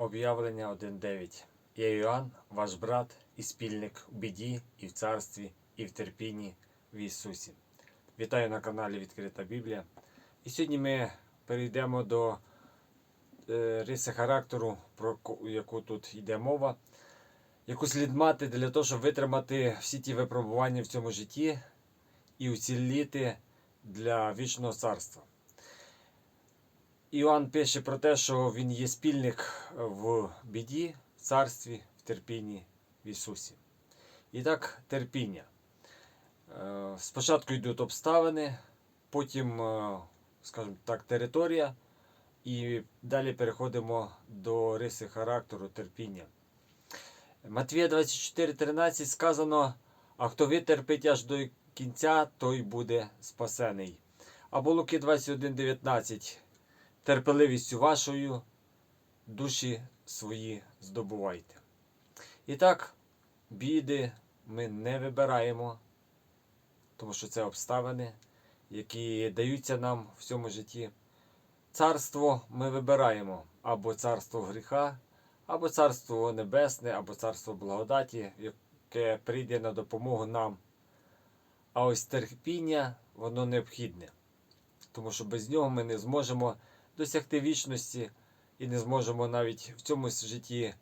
Об'явлення 1.9. Я Йоанн, ваш брат і спільник в біді, і в царстві, і в терпінні в Ісусі. Вітаю на каналі Відкрита Біблія. І сьогодні ми перейдемо до е, риси характеру, про яку тут йде мова, яку слід мати для того, щоб витримати всі ті випробування в цьому житті і уціліти для вічного царства. Іоанн пише про те, що він є спільник в біді, в царстві, в терпінні в Ісусі. І так, терпіння. Е, Спочатку йдуть обставини, потім, е, скажімо так, територія, і далі переходимо до риси характеру терпіння. Матвія 24,13 сказано: а хто витерпить аж до кінця, той буде спасений. Або Луки 21,19 терпеливістю вашою душі свої здобувайте. І так, біди ми не вибираємо, тому що це обставини, які даються нам в цьому житті. Царство ми вибираємо або царство гріха, або царство небесне, або царство благодаті, яке прийде на допомогу нам. А ось терпіння, воно необхідне, тому що без нього ми не зможемо досягти вічності і не зможемо навіть в цьому житті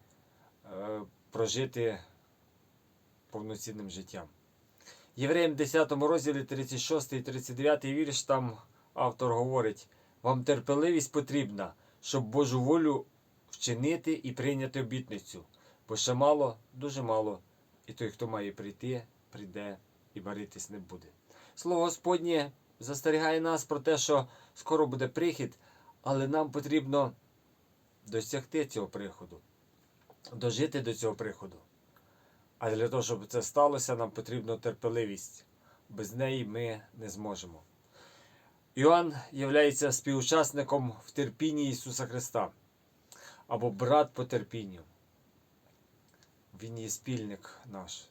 е, прожити повноцінним життям. Євреям 10 розділі 36 і 39 вірш там автор говорить: вам терпеливість потрібна, щоб Божу волю вчинити і прийняти обітницю, бо ще мало, дуже мало, і той, хто має прийти, прийде і баритись не буде. Слово Господнє застерігає нас про те, що скоро буде прихід, але нам потрібно досягти цього приходу, дожити до цього приходу. А для того, щоб це сталося, нам потрібна терпеливість. Без неї ми не зможемо. Іоанн є співучасником в терпінні Ісуса Христа або брат по терпінню. Він є спільник наш.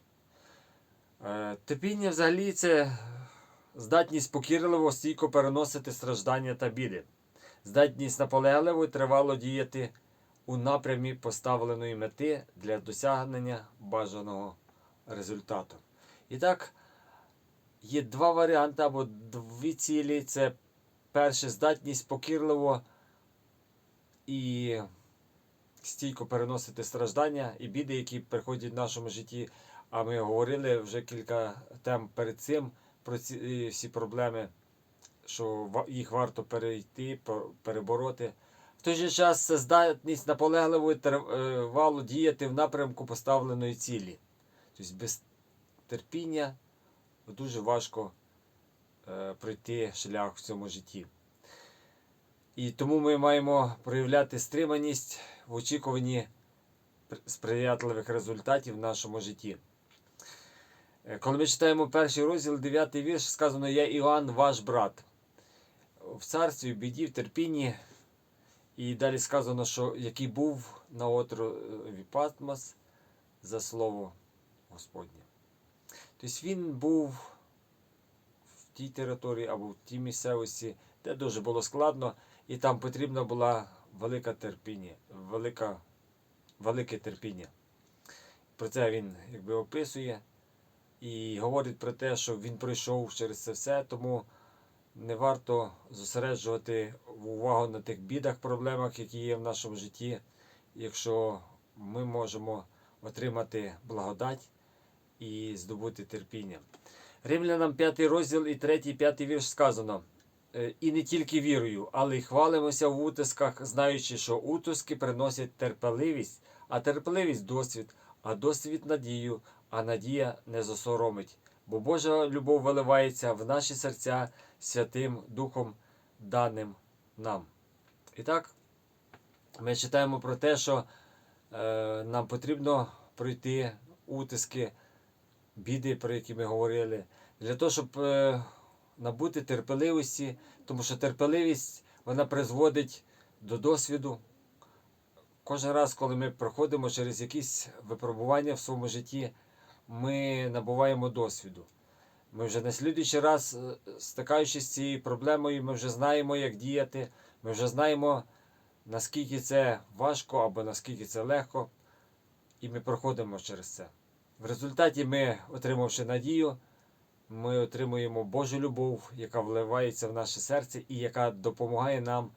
Е, Терпіння взагалі це здатність покірливо стійко переносити страждання та біди, здатність наполегливо і тривало діяти у напрямі поставленої мети для досягнення бажаного результату. І так, є два варіанти або дві цілі. Це перше здатність покірливо і стійко переносити страждання і біди, які приходять в нашому житті. А ми говорили вже кілька тем перед цим про ці е, всі проблеми, що їх варто перейти, перебороти. В той же час це здатність наполегливо і тривало діяти в напрямку поставленої цілі. Тобто без терпіння дуже важко е, пройти шлях в цьому житті. І тому ми маємо проявляти стриманість в очікуванні сприятливих результатів в нашому житті. Е, Коли ми читаємо перший розділ, 9 вірш, сказано: Я Іоанн, ваш брат. В царстві, в біді, в терпінні. І далі сказано, що який був на острові Патмос за слово Господнє. Тобто він був в тій території або в тій місцевості, де дуже було складно, і там потрібна була велика терпіння, велика, велике терпіння. Про це він якби описує і говорить про те, що він пройшов через це все, тому не варто зосереджувати увагу на тих бідах, проблемах, які є в нашому житті, якщо ми можемо отримати благодать і здобути терпіння. Римлянам 5 розділ і 3, 5 вірш сказано. «Е, І не тільки вірою, але й хвалимося в утисках, знаючи, що утиски приносять терпеливість, а терпеливість досвід, а досвід надію, а надія не засоромить. Бо Божа любов виливається в наші серця Святим Духом, даним нам. І так, ми читаємо про те, що е, нам потрібно пройти утиски, біди, про які ми говорили, для того, щоб е, набути терпеливості, тому що терпеливість вона призводить до досвіду. Кожен раз, коли ми проходимо через якісь випробування в своєму житті, ми набуваємо досвіду. Ми вже на слідуючий раз, е, стикаючись з цією проблемою, ми вже знаємо, як діяти, ми вже знаємо, наскільки це важко або наскільки це легко, і ми проходимо через це. В результаті ми, отримавши надію, ми отримуємо Божу любов, яка вливається в наше серце і яка допомагає нам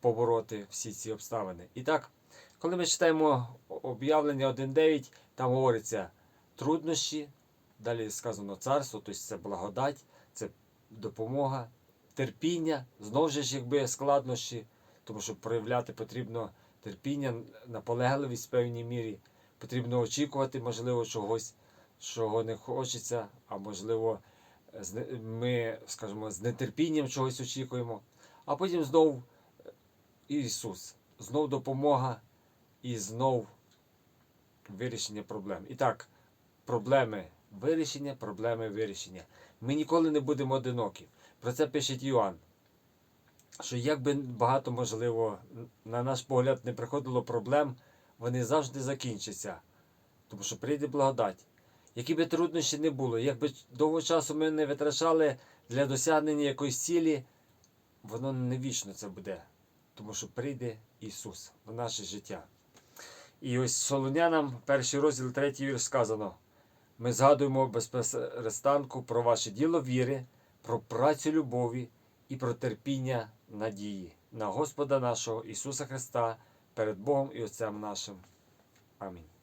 побороти всі ці обставини. І так, коли ми читаємо об'явлення 1.9, там говориться труднощі, далі сказано царство, тобто це благодать, це допомога, терпіння, знову ж якби складнощі, тому що проявляти потрібно терпіння, наполегливість в певній мірі. Потрібно очікувати, можливо, чогось, чого не хочеться, а можливо, ми, скажімо, з нетерпінням чогось очікуємо. А потім знов е, Ісус, знов допомога і знов вирішення проблем. І так, проблеми вирішення, проблеми вирішення. Ми ніколи не будемо одинокі. Про це пише Йоанн. Що як би багато можливо, на наш погляд, не приходило проблем, вони завжди закінчаться. Тому що прийде благодать. Які би труднощі не було, як би довго часу ми не витрачали для досягнення якоїсь цілі, воно не вічно це буде. Тому що прийде Ісус в наше життя. І ось Солонянам, перший розділ, третій вірш сказано. Ми згадуємо без перестанку про ваше діло віри, про працю любові і про терпіння надії на Господа нашого Ісуса Христа перед Богом і Отцем нашим. Амінь.